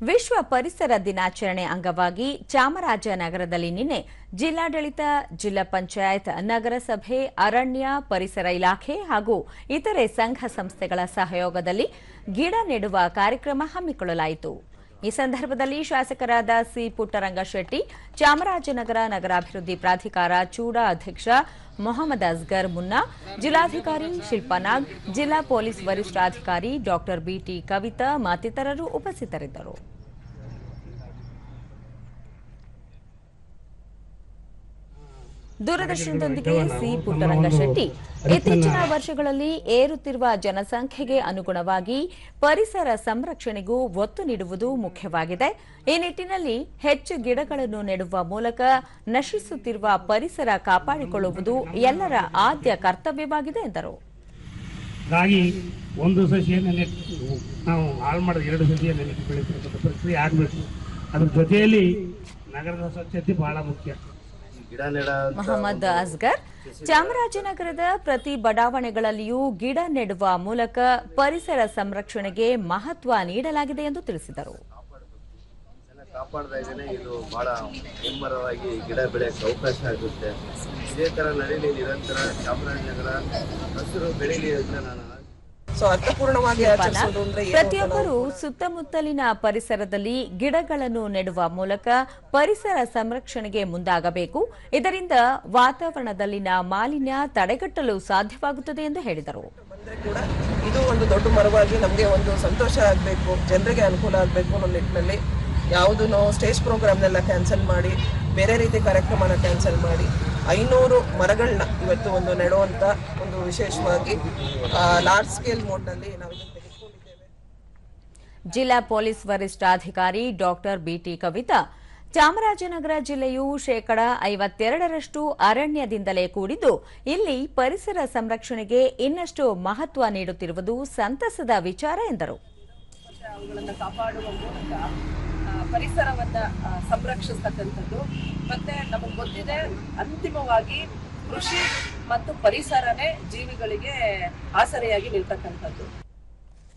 ವಿಶ್ವ ಪರಿಸರ ದಿನಾಚರಣೆ ಅಂಗವಾಗಿ ಚಾಮರಾಜನಗರದಲ್ಲಿ ನಿನ್ನೆ ಜಿಲ್ಲಾಡಳಿತ, ಜಿಲ್ಲಾ ಪಂಚಾಯತ್, ನಗರಸಭೆ, ಅರಣ್ಯ, ಪರಿಸರ ಇಲಾಖೆ ಹಾಗೂ ಇತರೆ ಸಂಘ ಸಂಸ್ಥೆಗಳ ಸಹಯೋಗದಲ್ಲಿ ಗಿಡ ನೆಡುವ ಕಾರ್ಯಕ್ರಮ ಹಮ್ಮಿಕೊಳ್ಳಲಾಯಿತು. ಈ ಸಂದರ್ಭದಲ್ಲಿ ಶಾಸಕರಾದ ಸಿ ಪುಟ್ಟರಂಗಶೆಟ್ಟಿ ಚಾಮರಾಜನಗರ ನಗರಾಭಿವೃದ್ಧಿ ಪ್ರಾಧಿಕಾರ ಚೂಡಾ ಅಧ್ಯಕ್ಷ ಮೊಹಮ್ಮದ್ ಅಸ್ಗರ್ ಮುನ್ನಾ, ಜಿಲ್ಲಾಧಿಕಾರಿ ಶಿಲ್ಪನಾಗ್ ಜಿಲ್ಲಾ ಪೊಲೀಸ್ ವರಿಷ್ಠಾಧಿಕಾರಿ ಡಾಕ್ಟರ್ ಬಿಟಿ ಕವಿತಾ ಮತ್ತಿತರರು ಉಪಸ್ಥಿತರಿದ್ದರು. ದೂರದರ್ಶನದೊಂದಿಗೆ ಸಿ ಪುಟ್ಟರಂಗ ಶೆಟ್ಟಿ. ಇತ್ತೀಚಿನ ವರ್ಷಗಳಲ್ಲಿ ಏರುತ್ತಿರುವ ಜನಸಂಖ್ಯೆಗೆ ಅನುಗುಣವಾಗಿ ಪರಿಸರ ಸಂರಕ್ಷಣೆಗೂ ಒತ್ತು ನೀಡುವುದು ಮುಖ್ಯವಾಗಿದೆ. ಈ ನಿಟ್ಟಿನಲ್ಲಿ ಹೆಚ್ಚು ಗಿಡಗಳನ್ನು ನೆಡುವ ಮೂಲಕ ನಶಿಸುತ್ತಿರುವ ಪರಿಸರ ಕಾಪಾಡಿಕೊಳ್ಳುವುದು ಎಲ್ಲರ ಆದ್ಯ ಕರ್ತವ್ಯವಾಗಿದೆ ಎಂದರು. ಹಾಗಾಗಿ ಒಂದು ಸಸಿಯನ್ನು ನೆಟ್ಟು ನಾವು ಹಾಳು ಮಾಡಿದ ಎರಡು ಸಸಿಯನ್ನು ನೆಟ್ಟು ಬೆಳೆಸತಕ್ಕಂಥ ಪ್ರಕ್ರಿಯೆ ಆಗಬೇಕು. ಅದ್ರ ಜೊತೆಯಲ್ಲಿ ನಗರದ ಸ್ವಚ್ಛತೆ ಬಹಳ ಮುಖ್ಯ. ಮೊಹಮ್ಮದ್ ಅಸ್ಗರ್. ಚಾಮರಾಜನಗರದ ಪ್ರತಿ ಬಡಾವಣೆಗಳಲ್ಲಿಯೂ ಗಿಡ ನೆಡುವ ಮೂಲಕ ಪರಿಸರ ಸಂರಕ್ಷಣೆಗೆ ಮಹತ್ವ ನೀಡಲಾಗಿದೆ ಎಂದು ತಿಳಿಸಿದರು. ಕಾಪಾಡ್ತಾ ಇದ್ದೇನೆ. ಇದು ಬಹಳ ಹೆಮ್ಮರವಾಗಿ ಗಿಡ ಬೆಳೆಯಕ್ಕೆ ಅವಕಾಶ ಆಗುತ್ತೆ. ಇದೇ ತರ ನಡೀಲಿ ನಿರಂತರ ಚಾಮರಾಜನಗರ ಹಸಿರು ಬೆಳೀಲಿ ಅಂತ ನಾನು ಪ್ರತಿಯೊಬ್ಬರು ಸುತ್ತಮುತ್ತಲಿನ ಪರಿಸರದಲ್ಲಿ ಗಿಡಗಳನ್ನು ನೆಡುವ ಮೂಲಕ ಪರಿಸರ ಸಂರಕ್ಷಣೆಗೆ ಮುಂದಾಗಬೇಕು. ಇದರಿಂದ ವಾತಾವರಣದಲ್ಲಿನ ಮಾಲಿನ್ಯ ತಡೆಗಟ್ಟಲು ಸಾಧ್ಯವಾಗುತ್ತದೆ ಎಂದು ಹೇಳಿದರು. ಕೂಡ ಇದು ಒಂದು ದೊಡ್ಡ ಮರವಾಗಿ ನಮಗೆ ಒಂದು ಸಂತೋಷ ಆಗಬೇಕು ಜನರಿಗೆ ಅನುಕೂಲ ಆಗಬೇಕು ಅನ್ನೋ ನಿಟ್ಟಿನಲ್ಲಿ ಯಾವುದನ್ನು ಸ್ಟೇಜ್ ಪ್ರೋಗ್ರಾಮ್ನೆಲ್ಲ ಕ್ಯಾನ್ಸಲ್ ಮಾಡಿ ಬೇರೆ ರೀತಿ ಕಾರ್ಯಕ್ರಮನ ಕ್ಯಾನ್ಸಲ್ ಮಾಡಿ ಐನೂರು ಮರಗಳನ್ನ ಇವತ್ತು ಒಂದು ನೆಡುವಂತ ಒಂದು ವಿಶೇಷವಾಗಿ ಲಾರ್ಜ್ ಸ್ಕೇಲ್ ಮೋಡ್ನಲ್ಲಿ ನಾವು ತೆಗೆದುಕೊಂಡಿದ್ದೇವೆ. ಜಿಲ್ಲಾ ಪೊಲೀಸ್ ವರಿಷ್ಠಾಧಿಕಾರಿ ಡಾಕ್ಟರ್ ಬಿಟಿ ಕವಿತಾ ಚಾಮರಾಜನಗರ ಜಿಲ್ಲೆಯು ಶೇಕಡ ಐವತ್ತೆರಡರಷ್ಟು ಅರಣ್ಯದಿಂದಲೇ ಕೂಡಿದ್ದು ಇಲ್ಲಿ ಪರಿಸರ ಸಂರಕ್ಷಣೆಗೆ ಇನ್ನಷ್ಟು ಮಹತ್ವ ನೀಡುತ್ತಿರುವುದು ಸಂತಸದ ವಿಚಾರ ಎಂದರು. ಪರಿಸರವನ್ನ ಸಂರಕ್ಷಿಸ್ತಕ್ಕಂಥದ್ದು. ಮತ್ತೆ ನಮಗೆ ಗೊತ್ತಿದೆ ಅಂತಿಮವಾಗಿ ಕೃಷಿ ಮತ್ತು ಪರಿಸರನೇ ಜೀವಿಗಳಿಗೆ ಆಸರೆಯಾಗಿ ನಿಲ್ತಕ್ಕಂಥದ್ದು.